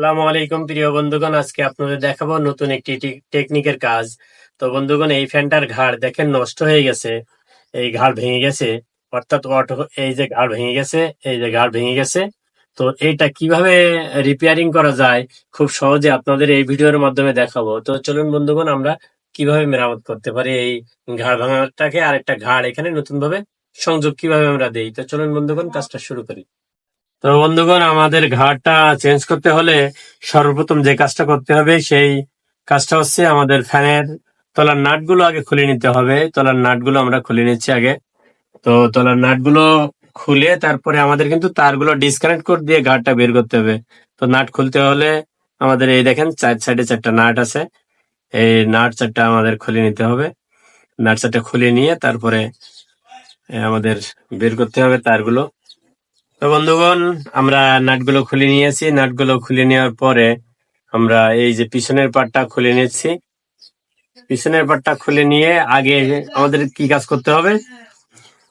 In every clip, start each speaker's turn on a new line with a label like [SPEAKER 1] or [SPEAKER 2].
[SPEAKER 1] আসসালামু আলাইকুম, প্রিয় বন্ধুগণ। আজকে আপনাদের দেখাবো নতুন একটি টেকনিকের কাজ। তো বন্ধুগণ, এই ফ্যানটার ঘাড় দেখেন নষ্ট হয়ে গেছে। এই ঘাড় ভেঙে গেছে। অর্থাৎ অটো, এই যে ঘাড় ভেঙে গেছে, এই যে ঘাড় ভেঙে গেছে। তো এটা কীভাবে রিপেয়ারিং করা যায়? খুব সহজে আপনাদের এই ভিডিওর মাধ্যমে দেখাবো। তো চলুন বন্ধুগণ, আমরা কীভাবে মেরামত করতে পারি এই ঘাড় ভাঙাটাকে? আর একটা ঘাড় এখানে নতুন ভাবে সংযোগ কীভাবে আমরা দেই? তো চলুন বন্ধুগণ, কাজটা শুরু করি। তো বন্ধুগণ, আমাদের ঘাটটা চেঞ্জ করতে হলে সর্বপ্রথম যে কাজটা করতে হবে, সেই কাজটা হচ্ছে আমাদের ফ্যানের তলার নাটগুলো আগে খুলে নিতে হবে। তলার নাটগুলো আমরা খুলে নিচ্ছি আগে। তো তলার নাটগুলো খুলে তারপরে আমাদের কিন্তু তারগুলো ডিসকানেক্ট করে দিয়ে ঘাটটা বের করতে হবে। তো নাট খুলতে হলে আমাদের এই দেখেন, চার সাইডে চারটা নাট আছে। এই নাট চারটা আমাদের খুলে নিতে হবে। নাট চারটা খুলে নিয়ে তারপরে আমাদের বের করতে হবে তারগুলো। তো বন্ধুগণ, আমরা নাটগুলো খুলে নিয়েছি। নাটগুলো খুলে নেওয়ার পরে আমরা এই যে পিছনের পাটটা খুলে নিচ্ছি। পিছনের পাটটা খুলে নিয়ে আগে আমাদের কি কাজ করতে হবে?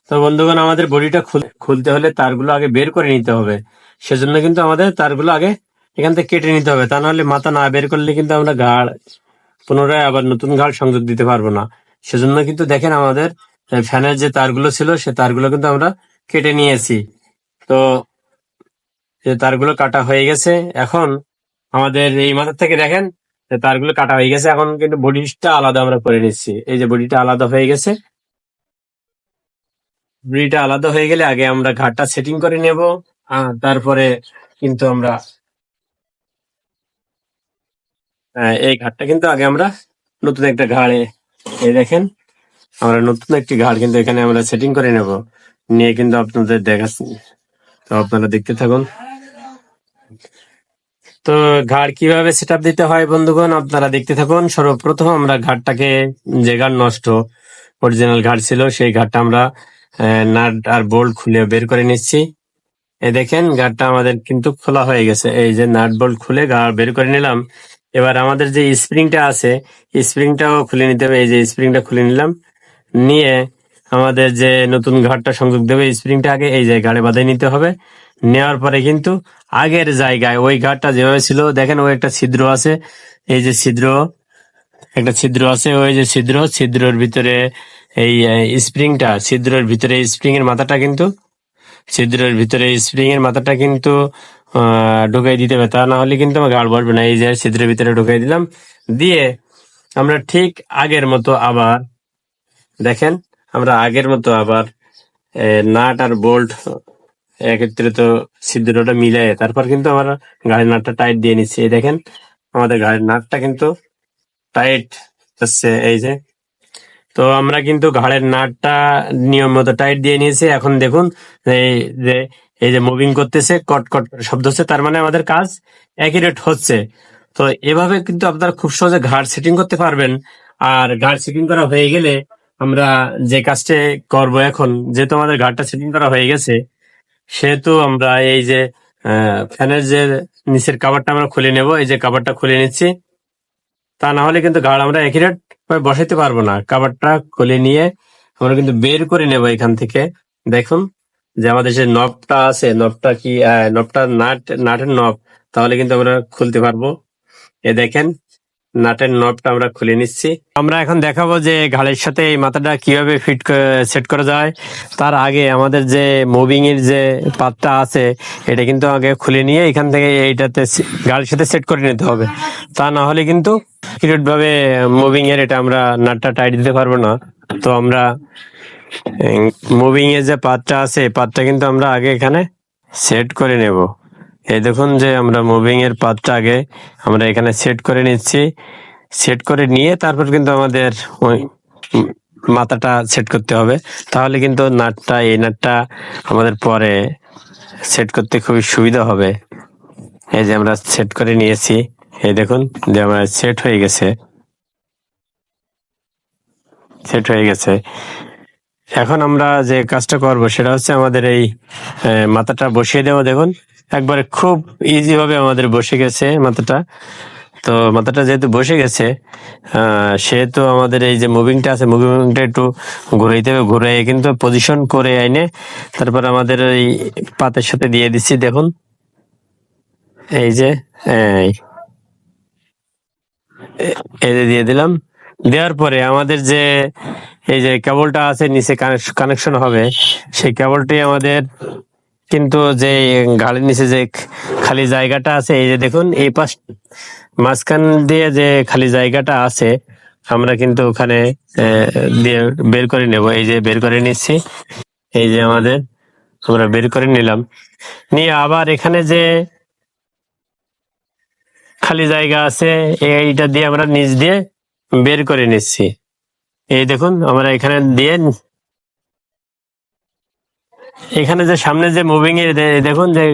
[SPEAKER 1] তো বন্ধুগণ, আমাদের বডিটা খুলতে হলে তারগুলো আগে বের করে নিতে হবে। সেজন্য কিন্তু আমাদের তারগুলো আগে এখান থেকে কেটে নিতে হবে। তা নাহলে মাথা না বের করলে কিন্তু আমরা ঘাড় পুনরায় আবার নতুন ঘাড় সংযোগ দিতে পারব না। সেজন্য কিন্তু দেখেন আমাদের ফ্যানের যে তারগুলো ছিল, সে তারগুলো কিন্তু আমরা কেটে নিয়েছি। তো তারগুলো কাটা হয়ে গেছে এখন আমাদের এই মাথার থেকে দেখেন তারগুলো কাটা হয়ে গেছে। এখন কিন্তু বডিটা আলাদা আমরা করে নিচ্ছি। এই যে বডিটা আলাদা হয়ে গেছে। বডিটা আলাদা হয়ে গেলে আগে আমরা ঘাটটা সেটিং করে নেব। তারপরে কিন্তু আমরা আহ, এই ঘাটটা কিন্তু আগে আমরা নতুন একটা ঘাড়ে এই দেখেন আমরা নতুন একটি ঘাড় কিন্তু এখানে আমরা সেটিং করে নেব। নিয়ে কিন্তু আপনাদের দেখাচ্ছি। তো আপনারা দেখতে থাকুন। তো ঘাড় কীভাবে সেট দিতে হয় বন্ধুগণ, আপনারা দেখতে থাকুন। সর্বপ্রথম আমরা ঘাটটাকে যে ঘাট নষ্ট অরিজিনাল ঘাট ছিল, সেই ঘাটটা আমরা নাট আর বোল্ট খুলে বের করে নিচ্ছি। এই দেখেন ঘাটটা আমাদের কিন্তু খোলা হয়ে গেছে। এই যে নাট বোল্ট খুলে ঘাড় বের করে নিলাম। এবার আমাদের যে স্প্রিংটা আছে স্প্রিংটাও খুলে নিতে হবে। এই যে স্প্রিংটা খুলে নিলাম। নিয়ে আমাদের যে নতুন ঘাটটা সংযোগ দেবে স্প্রিংটা আগে এই জায়গায় বাঁধিয়ে নিতে হবে। নেওয়ার পরে কিন্তু আগের জায়গায় ওই ঘাটটা যেভাবে ছিল, দেখেন ওই একটা ছিদ্র আছে, এই যে ছিদ্র, একটা ছিদ্র আছে, ওই যে ছিদ্র, ছিদ্রর ভিতরে এই স্প্রিংটা ছিদ্রের ভিতরে স্প্রিং এর মাথাটা কিন্তু, ছিদ্রের ভিতরে স্প্রিং এর মাথাটা কিন্তু ঢুকাই দিতে হবে। তা না হলে কিন্তু আমার গাড় বসবে না। এই যে ছিদ্রের ভিতরে ঢুকাই দিলাম। দিয়ে আমরা ঠিক আগের মতো আবার দেখেন আমরা আগের মতো আবার নাট আর বোল্ট একত্রিত ছিদ্রটা মিলাই তারপর কিন্তু আমরা গাড়ির নাটটা টাইট দিয়ে নিচ্ছি। এই দেখেন, আমাদের গাড়ির নাটটা কিন্তু টাইট হচ্ছে এই যে। তো আমরা কিন্তু ঘাড়ের নাটটা নিয়ম মতো টাইট দিয়ে নিয়েছি। এখন দেখুন, এই যে এই যে মুভিং করতেছে, কট কট শব্দ হচ্ছে, তার মানে আমাদের কাজ অ্যাকিউরেট হচ্ছে। তো এভাবে কিন্তু আপনারা খুব সহজে ঘাড় সেটিং করতে পারবেন। আর ঘাড় সেটিং করা হয়ে গেলে আমরা যে কাজটা করব এখন, যেহেতু আমাদের ঘাড়টা সেটিং করা হয়ে গেছে, সেহেতু আমরা এই যে ফ্যানের যে নিচের কাভারটা আমরা খুলে নেব, এই যে কাভারটা খুলে নিচ্ছি। তা না হলে কিন্তু ঘাড় আমরা ভাবে বসাইতে পারব না। কাভারটা খুলে নিয়ে আমরা কিন্তু বের করে নেব এখান থেকে। দেখুন যে আমাদের যে নবটা আছে, নবটা কি নবটা নাট, নাটের নব, তাহলে কিন্তু আমরা খুলতে পারব। এ দেখেন নাটের নবটা আমরা খুলে নিচ্ছি। আমরা এখন দেখাবো যে ঘাড়ের সাথে এই মাথাটা কীভাবে ফিট সেট করা যায়। তার আগে আমাদের যে মুভিং এর যে পাতটা আছে, এটা কিন্তু আগে খুলে নিয়ে এখান থেকে এইটাতে গাড়ির সাথে সেট করে নিতে হবে। তা না হলে কিন্তু কিরট ভাবে মুভিং এর এটা আমরা নাটটা টাইট দিতে পারব না। তো আমরা মুভিং এর যে পাতটা আছে, পাতটা কিন্তু আমরা আগে এখানে সেট করে নেব। এই দেখুন যে আমরা মুভিং এর পাতটা আগে আমরা এখানে সেট করে নিচ্ছি। সেট করে নিয়ে তারপর কিন্তু আমাদের ওই মাথাটা সেট করতে হবে। তাহলে কিন্তু নাটটা, এই নাটটা আমাদের পরে সেট করতে খুবই সুবিধা হবে। এই যে আমরা সেট করে নিয়েছি। এই দেখুন যে আমার সেট হয়ে গেছে। সেট হয়ে গেছে। এখন আমরা যে কাজটা করব সেটা হচ্ছে আমাদের এই মাথাটা বসিয়ে দেবো দেখুন। একবারে খুব ইজি ভাবে আমাদের বসে গেছে মাথাটা। তো মাথাটা যেহেতু বসে গেছে সেহেতু আমাদের এই যে মুভিংটা আছে মুভিংটা একটু ঘুরাইতে হবে। ঘুরাই কিন্তু পজিশন করে আইনে তারপর আমাদের এই পাতের সাথে দিয়ে দিচ্ছি, দেখুন। এই যে এই। যে দিয়ে দিলাম। দেওয়ার পরে আমাদের যে, এই যে কেবলটা আছে, নিচে কানেকশন হবে, সেই কেবলটি আমাদের কিন্তু যে গাড়ির নিচে যে খালি জায়গাটা আছে, এই যে দেখুন, এই পাশ, মাঝখান দিয়ে যে খালি জায়গাটা আছে, আমরা কিন্তু ওখানে দিয়ে বের করে নেব। এই যে বের করে নিচ্ছি, এই যে আমাদের, আমরা বের করে নিলাম। নিয়ে আবার এখানে যে খালি জায়গা আছে, এইটা দিয়ে আমরা নিচ দিয়ে বের করে নিচ্ছি। এই দেখুন, আমরা এখানে দিয়ে এখানে যে সামনে যে মুভিং এর দেখুন যে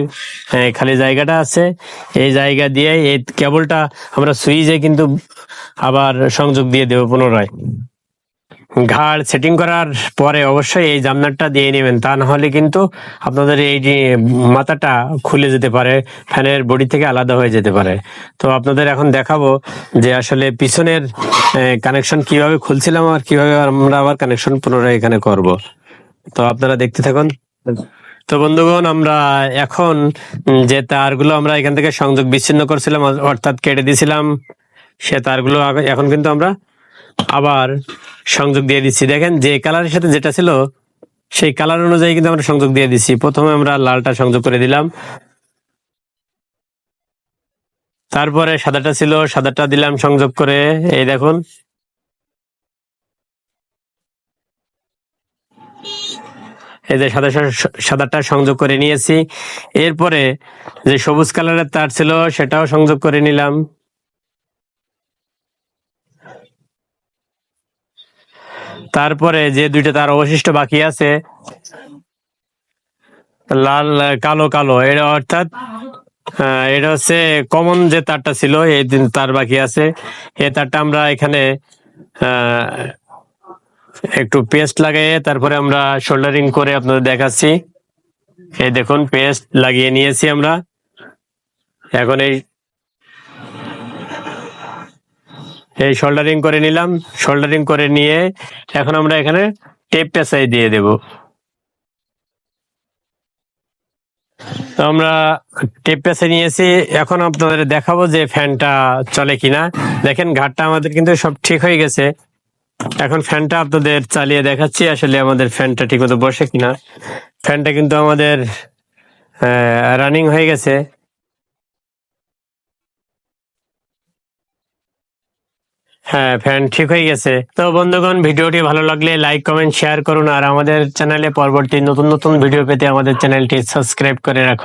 [SPEAKER 1] খালি জায়গাটা আছে। এই জায়গা দিয়ে এই কেবলটা আমরা সুইচে কিন্তু আবার সংযোগ দিয়ে দেবো পুনরায়। ঘাড় সেটিং করার পরে অবশ্যই এই জামনারটা দিয়ে নেবেন। তা না হলে কিন্তু আপনাদের এই যে মাথাটা খুলে যেতে পারে, ফ্যানের বডি থেকে আলাদা হয়ে যেতে পারে। তো আপনাদের এখন দেখাবো যে আসলে পিছনের কানেকশন কীভাবে খুলছিলাম আর কীভাবে আমরা আবার কানেকশন পুনরায় এখানে করব। তো আপনারা দেখতে থাকুন। তো বন্ধুগণ, আমরা এখন যে তারগুলো আমরা এখান থেকে সংযোগ বিচ্ছিন্ন করছিলাম অর্থাৎ কেটে দিয়েছিলাম সে তারগুলো এখন কিন্তু আমরা আবার সংযোগ দিয়ে দিচ্ছি। দেখেন, যে কালারের সাথে যেটা ছিল, সেই কালার অনুযায়ী কিন্তু আমরা সংযোগ দিয়ে দিচ্ছি। প্রথমে আমরা লালটা সংযোগ করে দিলাম। তারপরে সাদাটা ছিল, সাদাটা দিলাম সংযোগ করে। এই দেখুন এই যে সাদা সাদাটা সংযোগ করে নিয়েছি। এরপরে যে সবুজ কালারের তার ছিল, সেটাও সংযোগ করে নিলাম। তারপরে যে দুইটা তার অবশিষ্ট বাকি আছে, লাল, কালো কালো, এটা অর্থাৎ এটা হচ্ছে কমন যে তারটা ছিল, এই তার বাকি আছে। এই তারটা আমরা এখানে একটু পেস্ট লাগিয়ে তারপরে আমরা শোল্ডারিং করে আপনাদের দেখাচ্ছি। এই দেখুন পেস্ট লাগিয়ে নিয়েছি আমরা। এখন এই এই শোল্ডারিং করে নিলাম। শোল্ডারিং করে নিয়ে এখন আমরা এখানে টেপ পেঁচাই দিয়ে দেব। আমরা টেপ পেঁচে নিয়েছি। এখন আপনাদের দেখাবো যে ফ্যানটা চলে কিনা। দেখেন, ঘাটটা আমাদের কিন্তু সব ঠিক হয়ে গেছে। এখন ফ্যানটা আপনাদের চালিয়ে দেখাচ্ছি। আসলে আমাদের ফ্যানটা ঠিকমতো বসে কিনা। ফ্যানটা কিন্তু আমাদের রানিং হয়ে গেছে। হ্যাঁ ফ্যান ঠিক হয়ে গেছে। তো বন্ধুগণ, ভিডিওটি ভালো লাগলে লাইক কমেন্ট শেয়ার করুন। আর আমাদের চ্যানেলে পরবর্তী নতুন নতুন ভিডিও পেতে আমাদের চ্যানেলটি সাবস্ক্রাইব করে রাখুন।